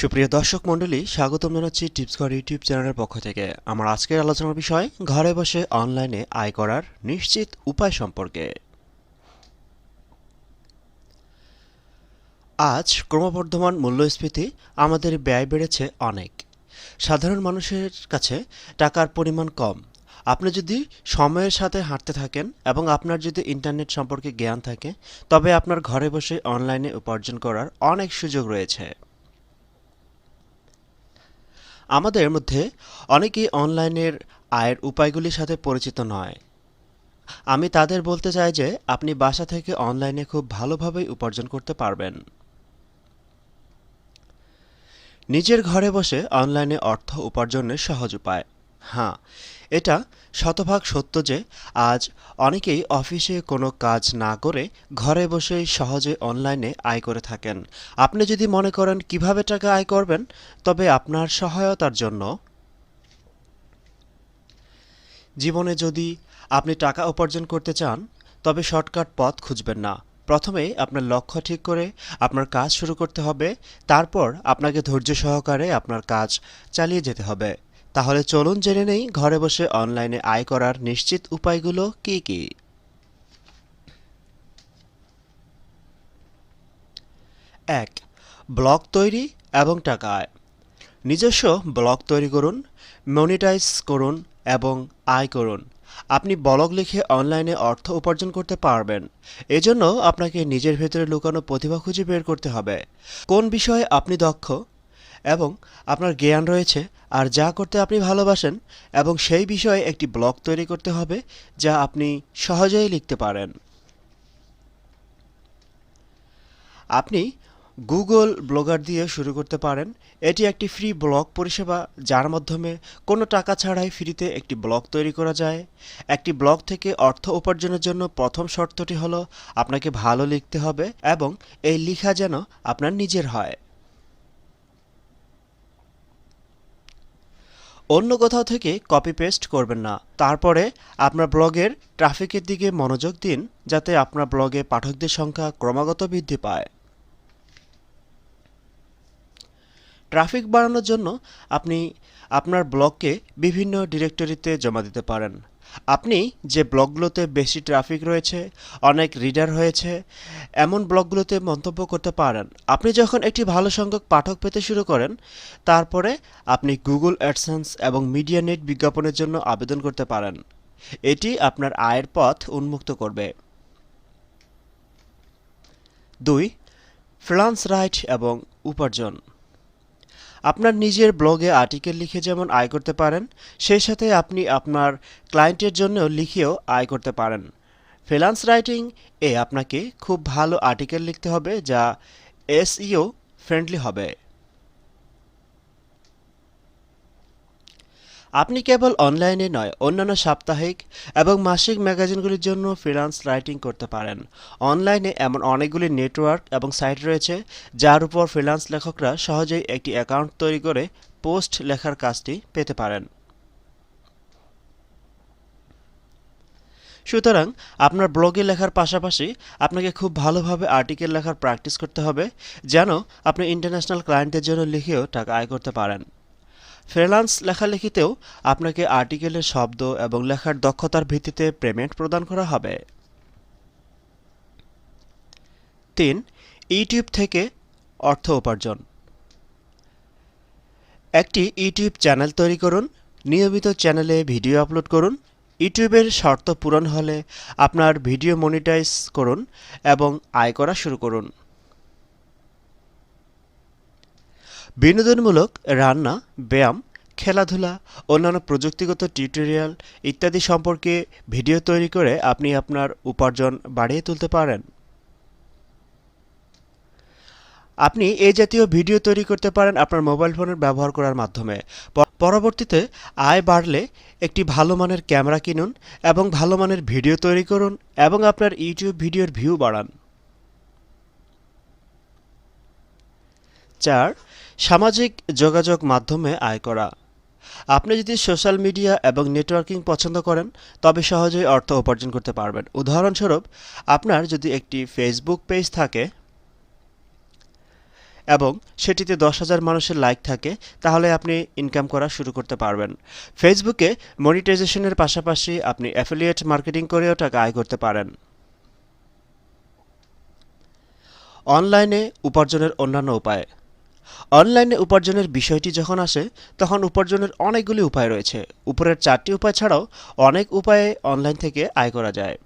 সুপ্রিয় দর্শক মণ্ডলী, স্বাগতম জানাচ্ছি টিপস ঘর ইউটিউব চ্যানেলের পক্ষ থেকে। আমার আজকের আলোচনার বিষয়, ঘরে বসে অনলাইনে আয় করার নিশ্চিত উপায় সম্পর্কে। আজ ক্রমবর্ধমান মূল্যস্ফীতি আমাদের ব্যয় বেড়েছে অনেক। সাধারণ মানুষের কাছে টাকার পরিমাণ কম। আপনি যদি সময়ের সাথে হাঁটতে থাকেন এবং আপনার যদি ইন্টারনেট সম্পর্কে জ্ঞান থাকে, তবে আপনার ঘরে বসে অনলাইনে উপার্জন করার অনেক সুযোগ রয়েছে। আমাদের মধ্যে অনেকেই অনলাইনের আয়ের উপায়গুলির সাথে পরিচিত নয়। আমি তাদের বলতে চাই যে আপনি বাসা থেকে অনলাইনে খুব ভালোভাবেই উপার্জন করতে পারবেন। নিজের ঘরে বসে অনলাইনে অর্থ উপার্জনের সহজ উপায়। হ্যাঁ এটা শতভাগ সত্য যে আজ অনেকেই অফিসে কোনো কাজ না করে ঘরে বসেই সহজে অনলাইনে আয় করে থাকেন। আপনি যদি মনে করেন কীভাবে টাকা আয় করবেন, তবে আপনার সহায়তার জন্য। জীবনে যদি আপনি টাকা উপার্জন করতে চান, তবে শর্টকাট পথ খুঁজবেন না। প্রথমে আপনার লক্ষ্য ঠিক করে আপনার কাজ শুরু করতে হবে, তারপর আপনাকে ধৈর্য সহকারে আপনার কাজ চালিয়ে যেতে হবে। তাহলে চলুন জেনে নেই ঘরে বসে অনলাইনে আয় করার নিশ্চিত উপায়গুলো কী কী। এক ব্লগ তৈরি এবং টাকা আয়। নিজস্ব ব্লগ তৈরি করুন, মনিটাইজ করুন এবং আয় করুন। আপনি ব্লগ লিখে অনলাইনে অর্থ উপার্জন করতে পারবেন। এজন্য আপনাকে নিজের ভেতরে লুকানো প্রতিভা খুঁজে বের করতে হবে। কোন বিষয়ে আপনি দক্ষ এবং আপনার জ্ঞান রয়েছে, আর যা করতে আপনি ভালোবাসেন, এবং সেই বিষয়ে একটি ব্লগ তৈরি করতে হবে, যা আপনি সহজেই লিখতে পারেন। আপনি গুগল ব্লগার দিয়ে শুরু করতে পারেন। এটি একটি ফ্রি ব্লগ পরিষেবা, যার মাধ্যমে কোনো টাকা ছাড়াই ফ্রিতে একটি ব্লগ তৈরি করা যায়। একটি ব্লগ থেকে অর্থ উপার্জনের জন্য প্রথম শর্তটি হলো, আপনাকে ভালো লিখতে হবে এবং এই লেখা যেন আপনার নিজের হয়। অন্য কোথাও থেকে কপি পেস্ট করবেন না। তারপরে আপনার ব্লগের ট্রাফিকের দিকে মনোযোগ দিন, যাতে আপনার ব্লগে পাঠকদের সংখ্যা ক্রমাগত বৃদ্ধি পায়। ট্রাফিক বাড়ানোর জন্য আপনি আপনার ব্লগকে বিভিন্ন ডিরেক্টরিতে জমা দিতে পারেন। আপনি যে ব্লগগুলোতে বেশি ট্রাফিক রয়েছে, অনেক রিডার হয়েছে, এমন ব্লগগুলোতে মন্তব্য করতে পারেন। আপনি যখন একটি ভালো সংখ্যক পাঠক পেতে শুরু করেন, তারপরে আপনি গুগল অ্যাডসেন্স এবং মিডিয়া নেট বিজ্ঞাপনের জন্য আবেদন করতে পারেন। এটি আপনার আয়ের পথ উন্মুক্ত করবে। দুই ফ্রিলান্স রাইট এবং উপার্জন। আপনার নিজের ব্লগে আর্টিকেল লিখে যেমন আয় করতে পারেন, সেই সাথে আপনি আপনার ক্লায়েন্টের জন্যও লিখেও আয় করতে পারেন। ফ্রিল্যান্স রাইটিং এ আপনাকে খুব ভালো আর্টিকেল লিখতে হবে যা এসইও ফ্রেন্ডলি হবে। আপনি কেবল অনলাইনে নয়, অন্যান্য সাপ্তাহিক এবং মাসিক ম্যাগাজিনগুলির জন্য ফ্রিল্যান্স রাইটিং করতে পারেন। অনলাইনে এমন অনেকগুলি নেটওয়ার্ক এবং সাইট রয়েছে, যার উপর ফ্রিল্যান্স লেখকরা সহজেই একটি অ্যাকাউন্ট তৈরি করে পোস্ট লেখার কাজটি পেতে পারেন। সুতরাং, আপনার ব্লগে লেখার পাশাপাশি আপনাকে খুব ভালোভাবে আর্টিকেল লেখার প্র্যাকটিস করতে হবে, যেন আপনি ইন্টারন্যাশনাল ক্লায়েন্টদের জন্য লিখেও টাকা আয় করতে পারেন। ফ্রিল্যান্স লেখালেখিতেও আপনাকে আর্টিকেলের শব্দ এবং লেখার দক্ষতার ভিত্তিতে পেমেন্ট প্রদান করা হবে। তিন, ইউটিউব থেকে অর্থ উপার্জন। একটি ইউটিউব চ্যানেল তৈরি করুন, নিয়মিত চ্যানেলে ভিডিও আপলোড করুন, ইউটিউবের শর্ত পূরণ হলে আপনার ভিডিও মনিটাইজ করুন এবং আয় করা শুরু করুন। বিনোদনমূলক রান্না, ব্যায়াম, খেলাধুলা, অন্যান্য প্রযুক্তিগত টিউটোরিয়াল ইত্যাদি সম্পর্কে ভিডিও তৈরি করে আপনি আপনার উপার্জন বাড়িয়ে তুলতে পারেন। আপনি এই জাতীয় ভিডিও তৈরি করতে পারেন আপনার মোবাইল ফোনের ব্যবহার করার মাধ্যমে। পরবর্তীতে আয় বাড়লে একটি ভালো মানের ক্যামেরা কিনুন এবং ভালো মানের ভিডিও তৈরি করুন এবং আপনার ইউটিউব ভিডিওর ভিউ বাড়ান। চার সামাজিক যোগাযোগ মাধ্যমে আয় করা। আপনি যদি সোশ্যাল মিডিয়া এবং নেটওয়ার্কিং পছন্দ করেন, তবে সহজেই অর্থ উপার্জন করতে পারবেন। উদাহরণস্বরূপ, আপনার যদি একটি ফেসবুক পেজ থাকে এবং সেটিতে দশ হাজার মানুষের লাইক থাকে, তাহলে আপনি ইনকাম করা শুরু করতে পারবেন। ফেসবুকে মনিটাইজেশনের পাশাপাশি আপনি অ্যাফিলিয়েট মার্কেটিং করেও টাকা আয় করতে পারেন। অনলাইনে উপার্জনের অন্যান্য উপায়। অনলাইনে উপার্জনের বিষয়টি যখন আসে, তখন উপার্জনের অনেকগুলি উপায় রয়েছে। উপরের চারটি উপায় ছাড়াও অনেক উপায়ে অনলাইন থেকে আয় করা যায়।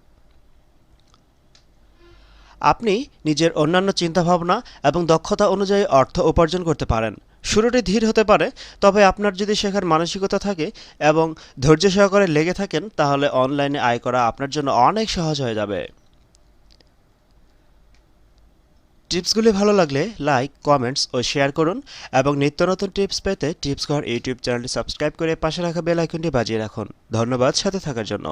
আপনি নিজের অন্যান্য চিন্তাভাবনা এবং দক্ষতা অনুযায়ী অর্থ উপার্জন করতে পারেন। শুরুটি ধীর হতে পারে, তবে আপনার যদি শেখার মানসিকতা থাকে এবং ধৈর্য সহকারে লেগে থাকেন, তাহলে অনলাইনে আয় করা আপনার জন্য অনেক সহজ হয়ে যাবে। টিপসগুলি ভালো লাগলে লাইক, কমেন্টস ও শেয়ার করুন এবং নিত্য নতুন টিপস পেতে টিপস ঘর ইউটিউব চ্যানেলটি সাবস্ক্রাইব করে পাশে রাখা বেল আইকনটি বাজিয়ে রাখুন। ধন্যবাদ সাথে থাকার জন্য।